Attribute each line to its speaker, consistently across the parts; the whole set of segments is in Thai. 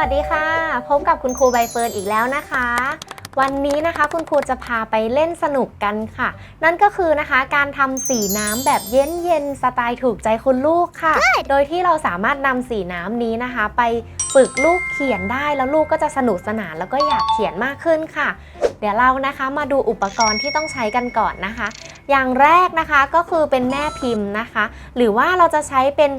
Speaker 1: วัสดีค่ะ พบกับคุณครูใบเฟิร์นอีกแล้วนะคะ วันนี้นะคะคุณครูจะพาไปเล่นสนุกกันค่ะ นั่นก็คือนะคะการทำสีน้ำแบบเย็นๆสไตล์ถูกใจคุณลูกค่ะ โดยที่เราสามารถนำสีน้ำนี้นะคะ ไปฝึกลูกเขียนได้แล้วลูกก็จะสนุกสนานแล้วก็อยากเขียนมากขึ้นค่ะ เดี๋ยวเรานะคะมาดูอุปกรณ์ที่ต้องใช้กันก่อนนะคะ อย่างแรกนะคะก็คือเป็นแม่พิมพ์นะคะ หรือว่าเราจะใช้เป็น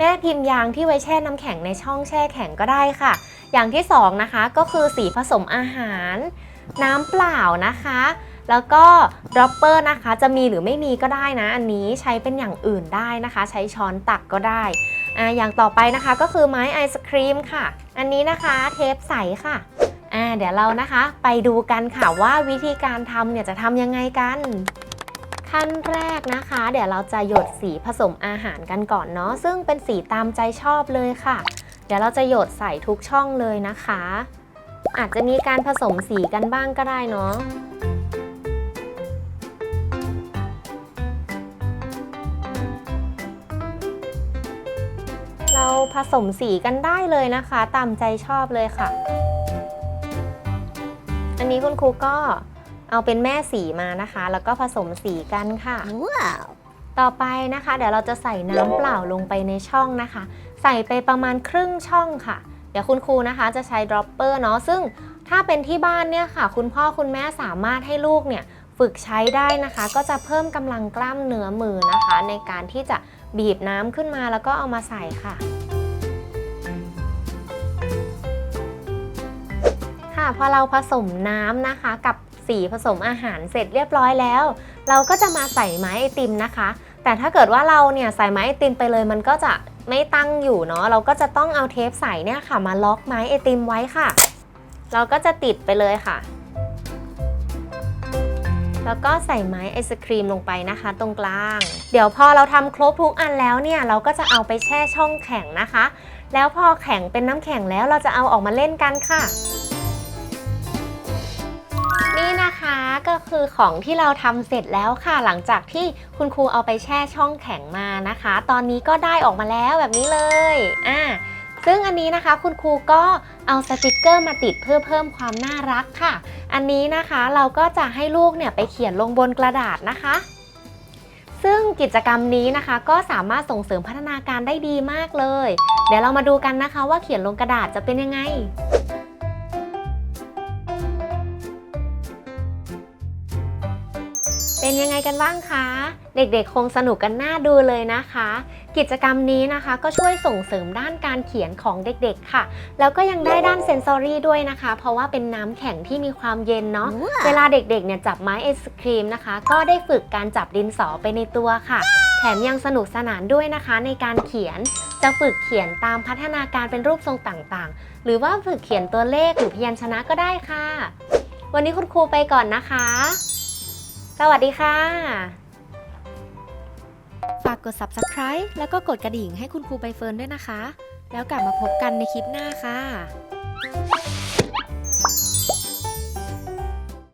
Speaker 1: แม่พิมพ์ยางที่ไว้แช่น้ำแข็งในช่องแช่แข็งก็ได้ค่ะ อย่างที่สองนะคะก็คือสีผสมอาหาร น้ำเปล่านะคะ แล้วก็ดรอปเปอร์นะคะจะมีหรือไม่มีก็ได้นะ อันนี้ใช้เป็นอย่างอื่นได้นะคะ ใช้ช้อนตักก็ได้อ่าอย่างต่อไปนะคะก็คือไม้ไอศครีมค่ะ อันนี้นะคะเทปใสค่ะอ่าเดี๋ยวเรานะคะไปดูกันค่ะว่าวิธีการทำเนี่ยจะทำยังไงกันขั้นแรกนะคะ เดี๋ยวเราจะหยดสีผสมอาหารกันก่อนเนาะซึ่งเป็นสีตามใจชอบเลยค่ะ เดี๋ยวเราจะหยดใส่ทุกช่องเลยนะคะ อาจจะมีการผสมสีกันบ้างก็ได้เนาะเราผสมสีกันได้เลยนะคะ ตามใจชอบเลยค่ะ อันนี้คุณครูก็เอาเป็นแม่สีมานะคะ แล้วก็ผสมสีกันค่ะ
Speaker 2: Wow.
Speaker 1: ต่อไปนะคะ เดี๋ยวเราจะใส่น้ำเปล่าลงไปในช่องนะคะ ใส่ไปประมาณครึ่งช่องค่ะ เดี๋ยวคุณครูนะคะจะใช้ดรอปเปอร์เนาะซึ่งถ้าเป็นที่บ้านเนี่ยค่ะ คุณพ่อคุณแม่สามารถให้ลูกเนี่ยฝึกใช้ได้นะคะ ก็จะเพิ่มกำลังกล้ามเนื้อมือนะคะ ในการที่จะบีบน้ำขึ้นมาแล้วก็เอามาใส่ค่ะค่ะพอเราผสมน้ำนะคะ กับสีผสมอาหารเสร็จเรียบร้อยแล้ว เราก็จะมาใส่ไม้ไอติมนะคะ แต่ถ้าเกิดว่าเราเนี่ยใส่ไม้ไอติมไปเลยมันก็จะ ไม่ตั้งอยู่เนาะเราก็จะต้องเอาเทปใสเนี่ยค่ะ มาล็อกไม้ไอติมไว้ค่ะ เราก็จะติดไปเลยค่ะ แล้วก็ใส่ไม้ไอศครีมลงไปนะคะ ตรงกลาง เดี๋ยวพอเราทำครบทุกอันแล้วเนี่ยเราก็จะเอาไปแช่ช่องแข็งนะคะ แล้วพอแข็งเป็นน้ำแข็งแล้วเราจะเอาออกมาเล่นกันค่ะ คือของที่เราทำเสร็จแล้วค่ะ หลังจากที่คุณครูเอาไปแช่ช่องแข็งมานะคะ ตอนนี้ก็ได้ออกมาแล้วแบบนี้เลยอ่าซึ่งอันนี้นะคะคุณครูก็เอาสติกเกอร์มาติดเพื่อเพิ่มความน่ารักค่ะ อันนี้นะคะเราก็จะให้ลูกเนี่ยไปเขียนลงบนกระดาษนะคะ ซึ่งกิจกรรมนี้นะคะ ก็สามารถส่งเสริมพัฒนาการได้ดีมากเลย เดี๋ยวเรามาดูกันนะคะว่าเขียนลงกระดาษจะเป็นยังไง เป็นยังไงกันบ้างคะ เด็กๆ คงสนุกกันน่าดูเลยนะคะ กิจกรรมนี้นะคะก็ช่วยส่งเสริมด้านการเขียนของเด็กๆ ค่ะ แล้วก็ยังได้ด้านเซนซอรี่ด้วยนะคะ เพราะว่าเป็นน้ำแข็งที่มีความเย็นเนาะ เวลาเด็กๆ เนี่ยจับไม้ไอศครีมนะคะ ก็ได้ฝึกการจับดินสอไปในตัวค่ะ แถมยังสนุกสนานด้วยนะคะในการเขียน จะฝึกเขียนตามพัฒนาการเป็นรูปทรงต่างๆ หรือว่าฝึกเขียนตัวเลขหรือพยัญชนะก็ได้ค่ะ วันนี้คุณครูไปก่อนนะคะ สวัสดีค่ะ
Speaker 3: ฝากกด subscribe แล้วก็กดกระดิ่งให้คุณครูใบเฟิร์นด้วยนะคะ แล้วกลับมาพบกันในคลิปหน้าค่ะ